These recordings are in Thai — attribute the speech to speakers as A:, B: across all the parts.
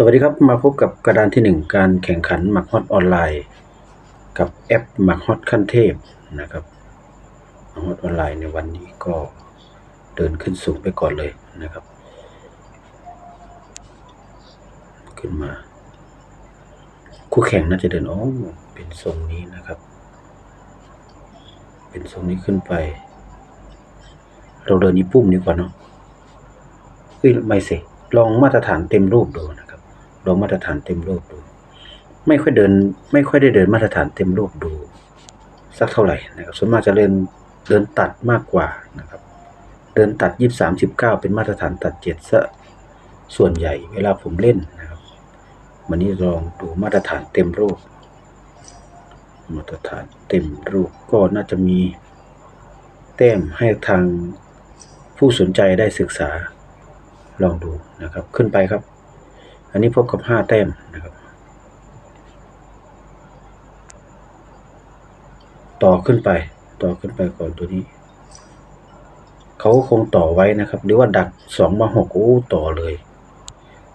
A: สวัสดีครับมาพบกับกระดานที่ 1 การแข่งขันหมักฮอตออนไลน์ กับแอปหมักฮอตขั้นเทพนะครับหมักฮอตออนไลน์ในวันนี้ก็เดินขึ้นสูงไปก่อนเลยนะครับ ขึ้นมา คู่แข่งน่าจะเดินอ๋อเป็นทรงนี้นะครับ เป็นทรงนี้ขึ้นไป เราเดินนี้ปุ้มดีกว่าเนาะเฮ้ยไม่สิลองมาตรฐานเต็มรูปดูนะ ลองมาตรฐานเต็มรูปดู ไม่ค่อยเดิน ไม่ค่อยได้เดินมาตรฐานเต็มรูปดู สักเท่าไหร่นะครับส่วนมากจะเดินเดินตัดมากกว่านะครับ เดินตัดยี่สามสิบเก้าเป็นมาตรฐานตัดเจ็ดซะส่วนใหญ่เวลาผมเล่นนะครับวันนี้ลองดูมาตรฐานเต็มรูป มาตรฐานเต็มรูปก็น่าจะมีแต้มให้ทางผู้สนใจได้ศึกษาลองดูนะครับ ขึ้นไปครับ อันนี้พบกับห้าแต้มนะครับ ต่อขึ้นไป ต่อขึ้นไปก่อนตัวนี้ เขาคงต่อไว้นะครับ หรือว่าดักสองมาหกโอ้ต่อเลย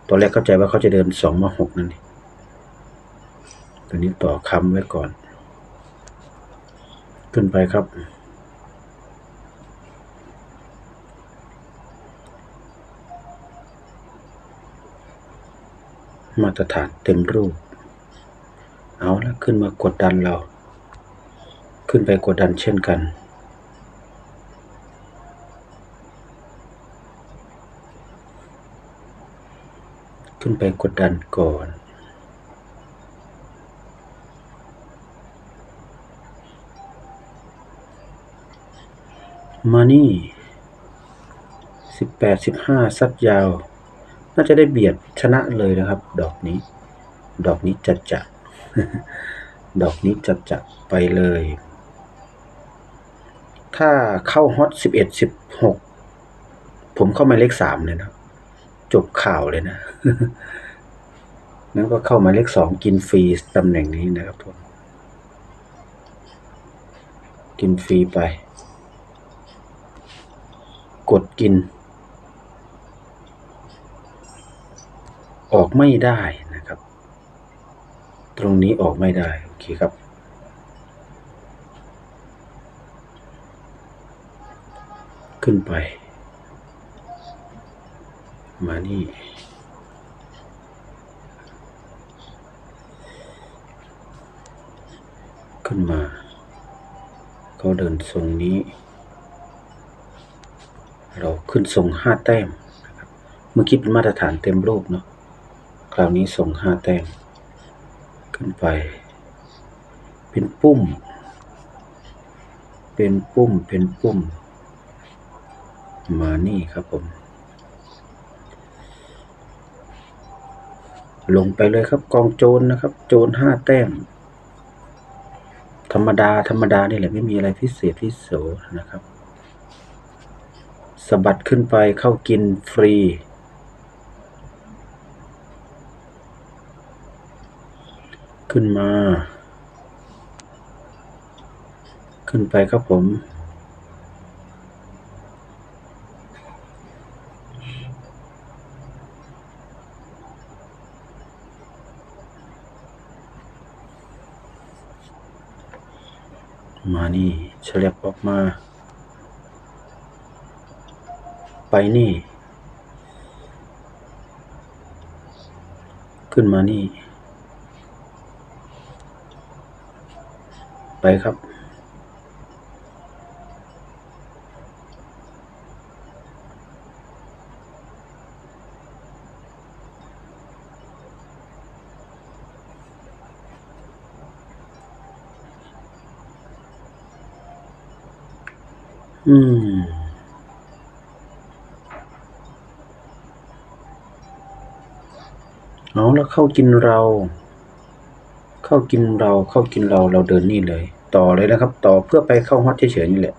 A: ตอนแรกเข้าใจว่าเขาจะเดินสองมาหกนั่นเองตัวนี้ต่อค้ำไว้ก่อน ขึ้นไปครับ มาตรฐานเต็มรูป เอาละขึ้นมากดดันเรา ขึ้นไปกดดันเช่นกัน ขึ้นไปกดดันก่อน มานี่สิบแปดสิบห้าซัดยาว น่าจะได้เบียดชนะเลยนะครับ ดอกนี้ ดอกนี้จัดจัดดอกนี้จัดจัดไปเลย ถ้าเข้าฮอตสิบเอ็ดสิบหกผมเข้ามาเลขสามเลยนะ จบข่าวเลยนะนั้นก็เข้ามาเลขสองกินฟรีตำแหน่งนี้นะครับทุกคนกินฟรีไป กดกิน ออกไม่ได้นะครับ ตรงนี้ออกไม่ได้ โอเคครับ ขึ้นไป มานี่ ขึ้นมาเขาเดินทรงนี้ เราขึ้นทรงห้าแต้มเมื่อกี้เป็นมาตรฐานเต็มรูปเนาะ คราวนี้ส่งห้าแต้มขึ้นไป เป็นปุ้ม เป็นปุ้ม เป็นปุ้ม มานี่ครับผม ลงไปเลยครับกองโจรนะครับ โจรห้าแต้ม ธรรมดา ธรรมดานี่แหละไม่มีอะไรพิเศษพิโสนะครับสะบัดขึ้นไปเข้ากินฟรี ขึ้นมา ขึ้นไปครับผม มานี่เฉลียบออกมา ไปนี่ ขึ้นมานี่ ไปครับอืม เอาแล้วเข้ากินเรา เข้ากินเรา เข้ากินเรา เราเดินนี่เลย ต่อเลยนะครับ ต่อเพื่อไปเข้าฮอตเฉยๆนี่แหละ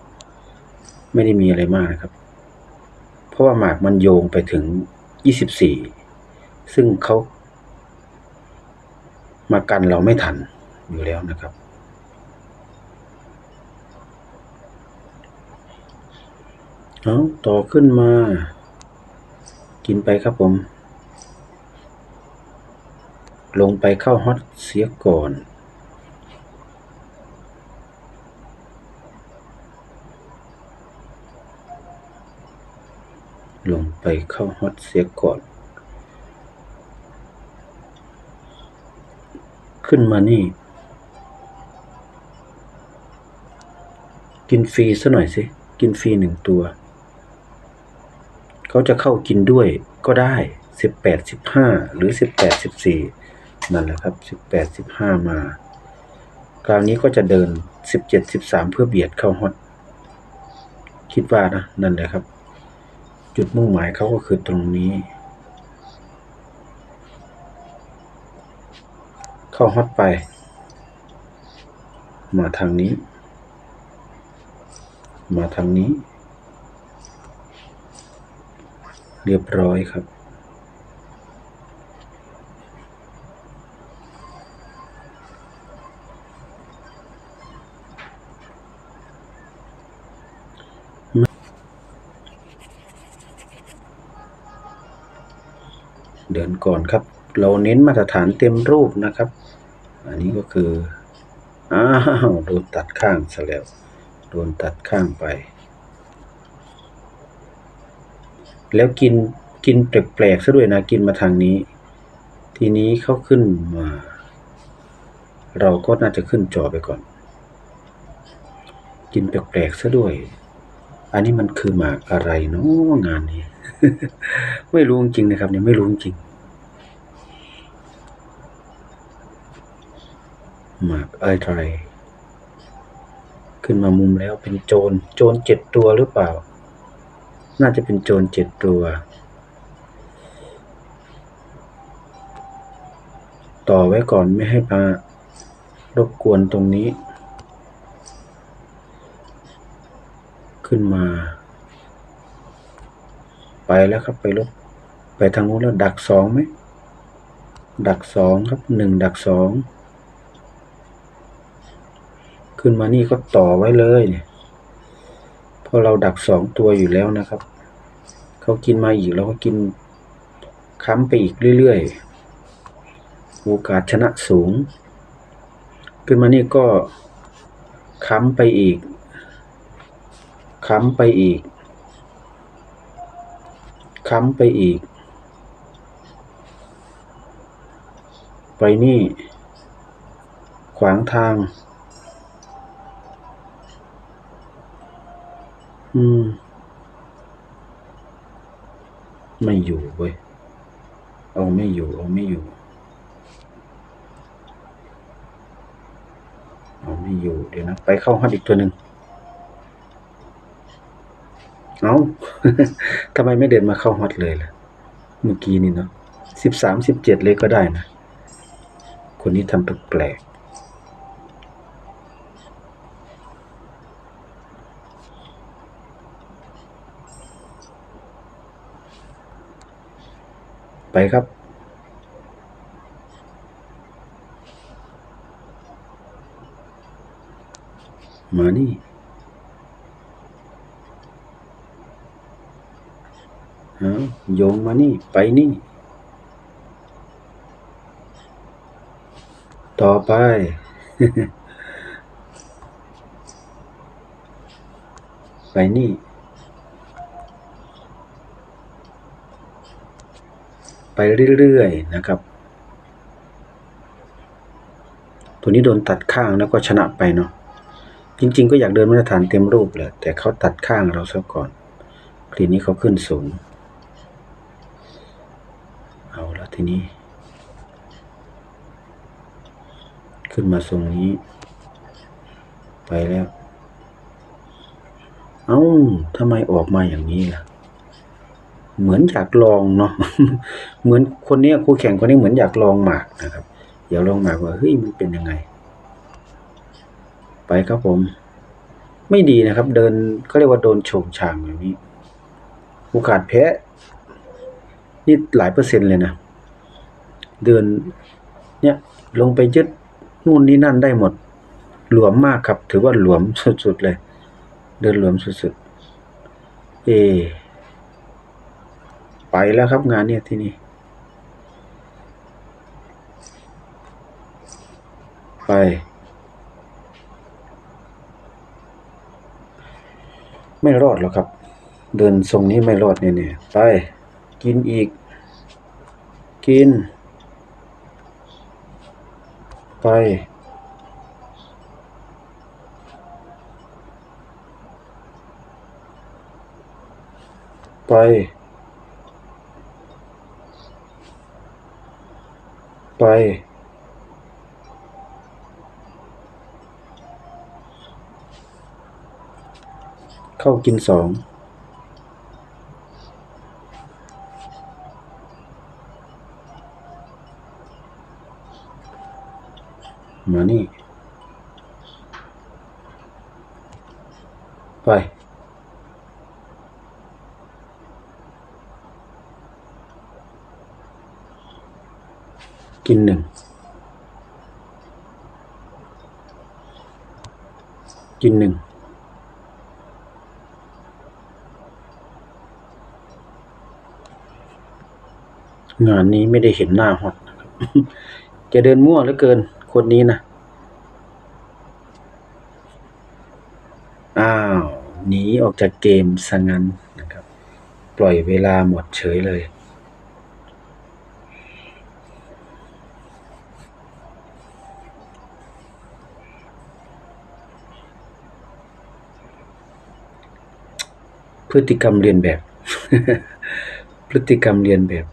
A: ไม่ได้มีอะไรมากนะครับ เพราะว่าหมากมันโยงไปถึงยี่สิบสี่ซึ่งเขามากันเราไม่ทันอยู่แล้วนะครับ เอาต่อขึ้นมา กินไปครับผม ลงไปเข้าฮอตเสียก่อน ลงไปเข้าฮอตเสียก่อน ขึ้นมานี่ กินฟรีซะหน่อยสิ กินฟรีหนึ่งตัว เขาจะเข้ากินด้วยก็ได้สิบแปดสิบห้าหรือสิบแปดสิบสี่นั่นแหละครับสิบแปดสิบห้ามา คราวนี้ก็จะเดินสิบเจ็ดสิบสามเพื่อเบียดเข้าฮอตคิดว่านะ นั่นแหละครับ จุดมุ่งหมายเขาก็คือตรงนี้ เข้าฮอตไป มาทางนี้ มาทางนี้ เรียบร้อยครับ ก่อนครับ เราเน้นมาตรฐานเต็มรูปนะครับ อันนี้ก็คือ อ้าวโดนตัดข้างซะแล้ว โดนตัดข้างไป แล้วกินกินแปลกๆซะด้วยนะ กินมาทางนี้ ทีนี้เขาขึ้นมา เราก็น่าจะขึ้นจอไปก่อน กินแปลกๆซะด้วย อันนี้มันคือหมากอะไรเนาะงานนี้ ไม่รู้จริงนะครับเนี่ยไม่รู้จริง หมากอะไรขึ้นมามุมแล้วเป็นโจร โจรเจ็ดตัวหรือเปล่า น่าจะเป็นโจรเจ็ดตัว ต่อไว้ก่อนไม่ให้มารบกวนตรงนี้ ขึ้นมา ไปแล้วครับไปลบ ไปทางนู้นแล้วดักสองไหม ดักสองครับหนึ่งดักสอง ขึ้นมานี่ก็ต่อไว้เลยเนี่ยเพราะเราดักสองตัวอยู่แล้วนะครับ เขากินมาอีกเราก็กินค้ำไปอีกเรื่อยๆโอกาสชนะสูง ขึ้นมานี่ก็ค้ำไปอีกค้ำไปอีกค้ำไปอีก ไปนี่ ขวางทาง อืม ไม่อยู่เว้ย เอาไม่อยู่ เอาไม่อยู่ เอาไม่อยู่ เดี๋ยวนะ ไปเข้าฮอตอีกตัวหนึ่งเอาทำไมไม่เดินมาเข้าฮอตเลยล่ะ เมื่อกี้นี่เนาะสิบสามสิบเจ็ดเลยก็ได้นะ คนนี้ทำแปลกๆ ไปครับ มานี่เอาโยงมานี่ ไปนี่ ต่อไป ไปนี่ ไปเรื่อยๆนะครับ ตัวนี้โดนตัดข้างแล้วก็ชนะไปเนาะจริง ๆ ก็อยากเดินมาตรฐานเต็มรูปแหละแต่เขาตัดข้างเราซะก่อนทีนี้เขาขึ้นสูง เอาและทีนี้ ขึ้นมาทรงนี้ ไปแล้ว เอ้าทำไมออกมาอย่างนี้ล่ะ เหมือนอยากลองเนาะเหมือนคนนี้คู่แข่งคนนี้เหมือนอยากลองหมากนะครับอยากลองหมากว่าเฮ้ยมันเป็นยังไง ไปครับผม ไม่ดีนะครับ เดินเขาเรียกว่าโดนโฉงฉางอย่างนี้โอกาสแพ้นี่หลายเปอร์เซ็นต์เลยนะ เดินเนี่ยลงไปยึดนู่นนี่นั่นได้หมด หลวมมากครับ ถือว่าหลวมสุดๆเลย เดินหลวมสุดๆ เอ ไปแล้วครับงานเนี่ยที่นี่ไป ไม่รอดหรอกครับ เดินทรงนี้ไม่รอดแน่ๆไป กินอีก กิน ไป ไป ไป เข้ากินสองมานี่ ไป กินหนึ่ง กินหนึ่งานนี้ไม่ได้เห็นหน้าฮอตนะครับจะเดินมั่วเหลือเกิน คนนี้นะ อ้าว หนีออกจากเกมซะงั้นนะครับ ปล่อยเวลาหมดเฉยเลยพฤติกรรมเรียนแบบ พฤติกรรมเรียนแบบ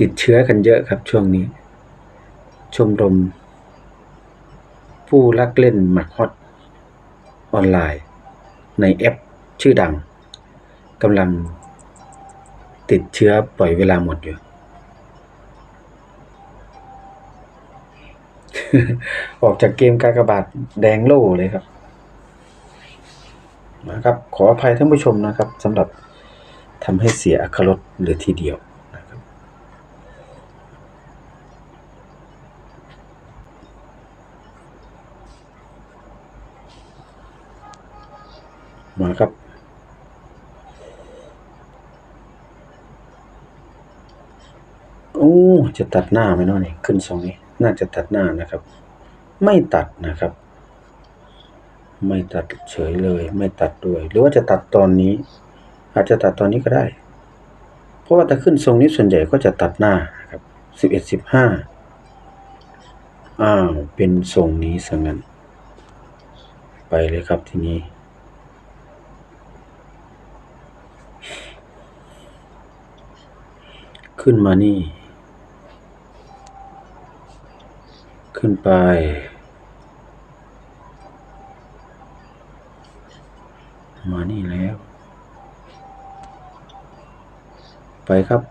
A: ติดเชื้อกันเยอะครับช่วงนี้ ชมรม ผู้รักเล่นหมากฮอตออนไลน์ ในแอปชื่อดังกำลังติดเชื้อปล่อยเวลาหมดอยู่ ออกจากเกมกากบาทแดงโล่เลยครับนะครับ ขออภัยท่านผู้ชมนะครับสำหรับทำให้เสียอรรรสหลือทีเดียวนะครับ มาครับ โอ้ จะตัดหน้าไหมเนาะนี่ขึ้นสองนี้น่าจะตัดหน้านะครับ ไม่ตัดนะครับ ไม่ตัดเฉยเลย ไม่ตัดด้วย หรือว่าจะตัดตอนนี้ อาจจะตัดตอนนี้ก็ได้ เพราะว่าถ้าขึ้นทรงนี้ส่วนใหญ่ก็จะตัดหน้าครับสิบเอ็ดสิบห้าอ้าวเป็นทรงนี้ซะงั้นไปเลยครับทีนี้ขึ้นมานี่ ขึ้นไป มานี่แล้ว ไปครับ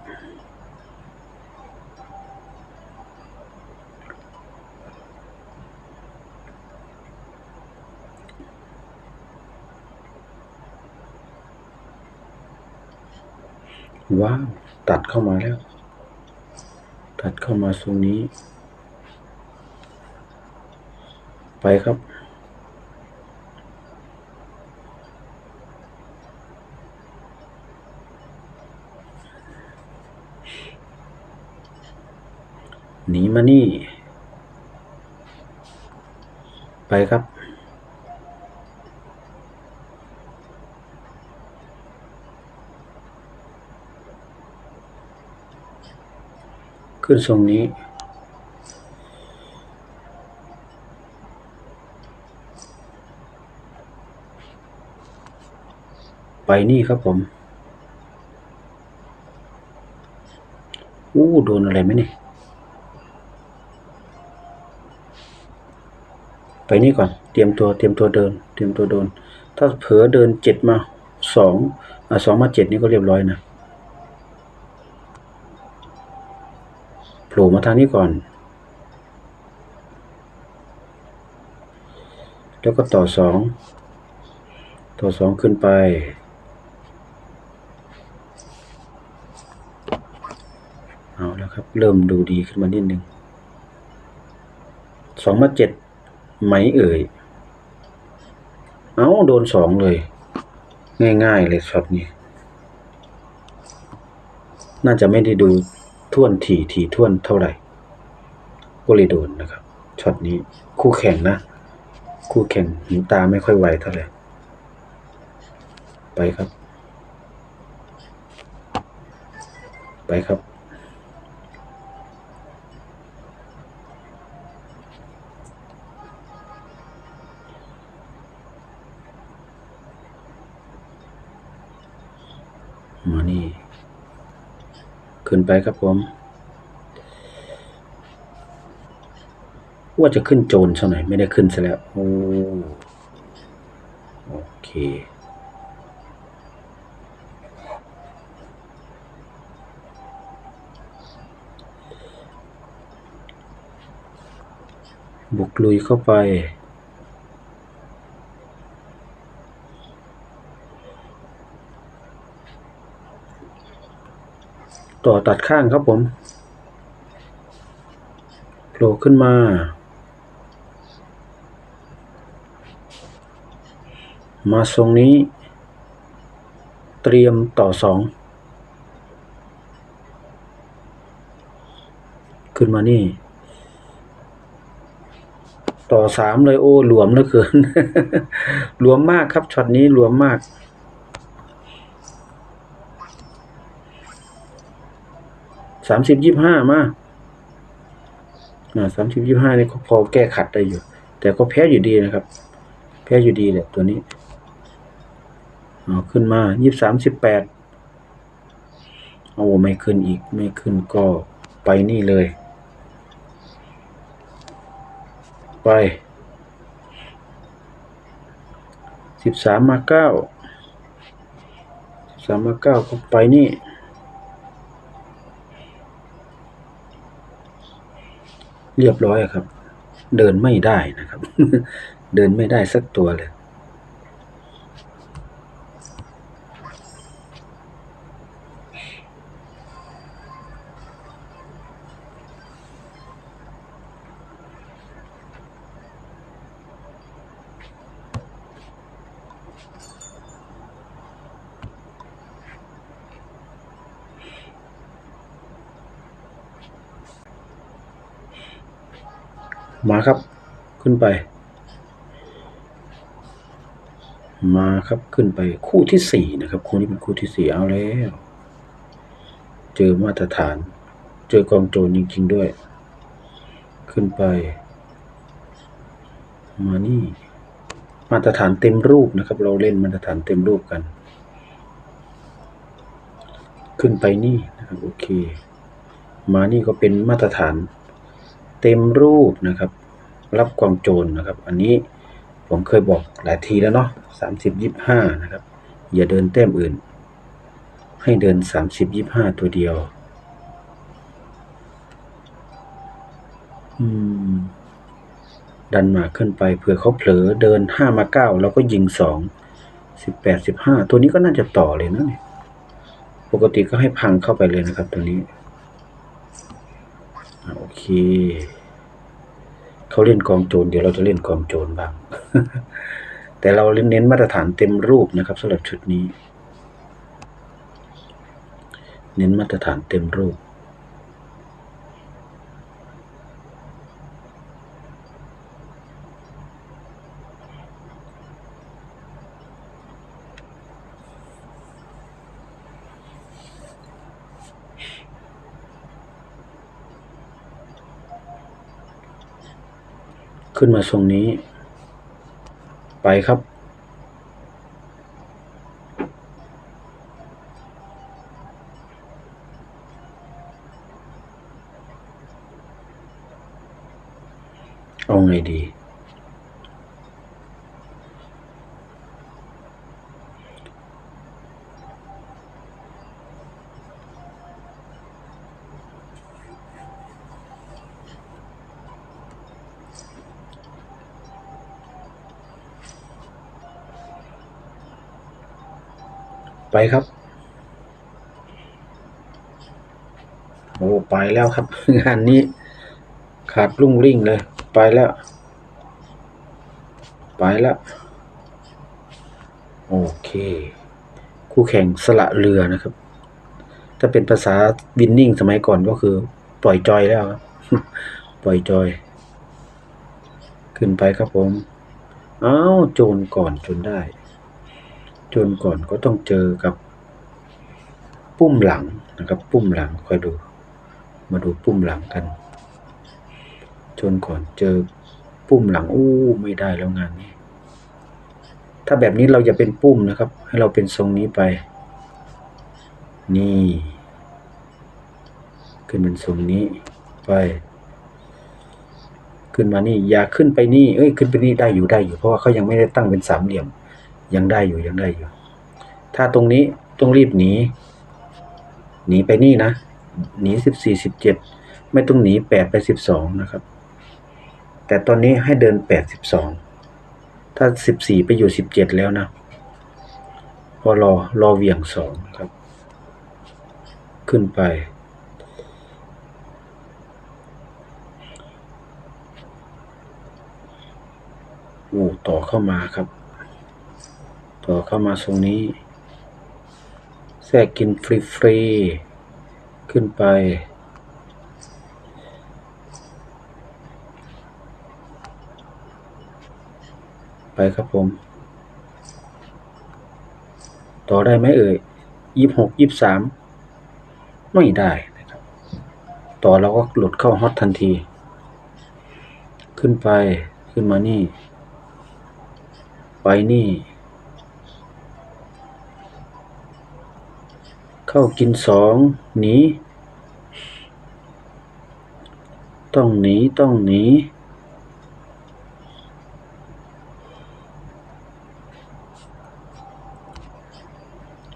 A: ว้าว ตัดเข้ามาแล้ว ตัดเข้ามาตรงนี้ ไปครับ หนีมานี่ ไปครับ ขึ้นทรงนี้ ไปนี่ครับผม อู้โดนอะไรไหมเนี่ย ไปนี่ก่อน เตรียมตัว เตรียมตัวเดิน เตรียมตัวโดนถ้าเผลอเดินเจ็ดมาสองอะสองมาเจ็ดนี่ก็เรียบร้อยนะโผล่มาทางนี้ก่อน แล้วก็ต่อสองต่อสองขึ้นไป เอาแล้วครับ เริ่มดูดีขึ้นมานิดนึงสองมาเจ็ดไหมเอ่ย เอาโดนสองเลย ง่ายๆเลยช็อตนี้ น่าจะไม่ได้ดูท่วนถี่ถี่ท่วนเท่าไหร่ก็เลยโดนนะครับช็อตนี้คู่แข่งนะ คู่แข่งหูตาไม่ค่อยไวเท่าไหร่ไปครับ ไปครับ มานี่ ขึ้นไปครับผม ว่าจะขึ้นโจรซะหน่อยไม่ได้ขึ้นซะแล้ว โอ้โอเคบุกลุยเข้าไป ต่อตัดข้างครับผมโผล่ขึ้นมา มาทรงนี้ เตรียมต่อสองขึ้นมานี่ ต่อสามเลยโอ้หลวมเหลือเกิน หลวมมากครับช็อตนี้หลวมมาก สามสิบยี่ห้ามาสามสิบยี่ห้านี่พอแก้ขัดได้อยู่ แต่ก็แพ้อยู่ดีนะครับ แพ้อยู่ดีแหละตัวนี้เอาขึ้นมายี่สามสิบแปดโอ้ไม่ขึ้นอีกไม่ขึ้นก็ไปนี่เลย ไปสิบสามมาเก้าสิบสามมาเก้าก็ไปนี่ เรียบร้อยครับ เดินไม่ได้นะครับ เดินไม่ได้สักตัวเลย มาครับ ขึ้ นไป มาครับขึ้นไปคู่ที่สี่นะครับ คู่นี้เป็นคู่ที่สี่เอาแล้ว เจอมาตรฐาน เจอกองโจรจริง ๆ ด้วย ขึ้นไป มานี่ มาตรฐานเต็มรูปนะครับ เราเล่นมาตรฐานเต็มรูปกัน ขึ้นไปนี่นะครับโอเค มานี่ก็เป็นมาตรฐานเต็มรูปนะครับ รับกองโจรนะครับ อันนี้ผมเคยบอกหลายทีแล้วเนาะสามสิบยี่ห้านะครับ อย่าเดินแต้มอื่น ให้เดินสามสิบยี่ห้าตัวเดียว อืม ดันมาขึ้นไปเผื่อเขาเผลอเดินห้ามาเก้าเราก็ยิงสองสิบแปดสิบห้าตัวนี้ก็น่าจะต่อเลยนะเนี่ยปกติก็ให้พังเข้าไปเลยนะครับตัวนี้ โอเค เขาเล่นกองโจรเดี๋ยวเราจะเล่นกองโจรบ้าง แต่เราเน้นมาตรฐานเต็มรูปนะครับสำหรับชุดนี้ เน้นมาตรฐานเต็มรูป ขึ้นมาทรงนี้ ไปครับ เอาไงดี ไปครับโอ้ไปแล้วครับ งานนี้ ขาดรุ่งริ่งเลย ไปแล้ว ไปแล้ว โอเค คู่แข่งสละเรือนะครับ ถ้าเป็นภาษาวินนิ่งสมัยก่อนก็คือ ปล่อยจอยแล้วครับ ปล่อยจอย ขึ้นไปครับผม อ้าว โจรก่อนจนได้ จรก่อนก็ต้องเจอกับปุ้มหลังนะครับ ปุ้มหลังคอยดู มาดูปุ้มหลังกันจรก่อนเจอปุ้มหลังอู้ไม่ได้แล้วงานนี้ ถ้าแบบนี้เราอย่าเป็นปุ้มนะครับ ให้เราเป็นทรงนี้ไป นี่ ขึ้นเป็นทรงนี้ไป ขึ้นมานี่อย่าขึ้นไปนี่เอ้ยขึ้นไปนี่ได้อยู่ได้อยู่เพราะว่าเขายังไม่ได้ตั้งเป็นสามเหลี่ยม ยังได้อยู่ยังได้อยู่ ถ้าตรงนี้ต้องรีบหนี หนีไปนี่นะ หนีสิบสี่สิบเจ็ดไม่ต้องหนีแปดไปสิบสองนะครับ แต่ตอนนี้ให้เดินแปดสิบสองถ้าสิบสี่ไปอยู่สิบเจ็ดแล้วนะพอรอรอเวียงสองครับ ขึ้นไปโอ้ต่อเข้ามาครับ ต่อเข้ามาตรงนี้ แทรกกินฟรีๆ ขึ้นไป ไปครับผม ต่อได้ไหมเอ่ยยี่หกยี่สามไม่ได้นะครับ ต่อเราก็หลุดเข้าฮอตทันที ขึ้นไปขึ้นมานี่ ไปนี่ เข้ากินสองหนี ต้องหนีต้องหนี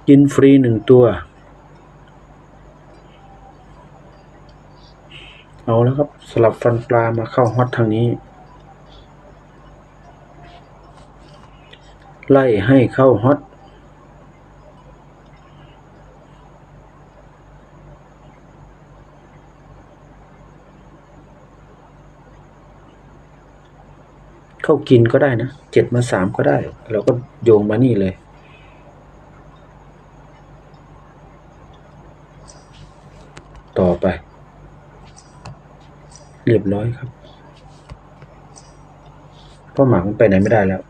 A: กินฟรีหนึ่งตัว เอาแล้วครับ สลับฟันปลามาเข้าฮอตทางนี้ ไล่ให้เข้าฮอต เข้ากินก็ได้นะเจ็ดมาสามก็ได้ เราก็โยงมานี่เลย ต่อไป เรียบร้อยครับเพราะหมากมันไปไหนไม่ได้แล้ว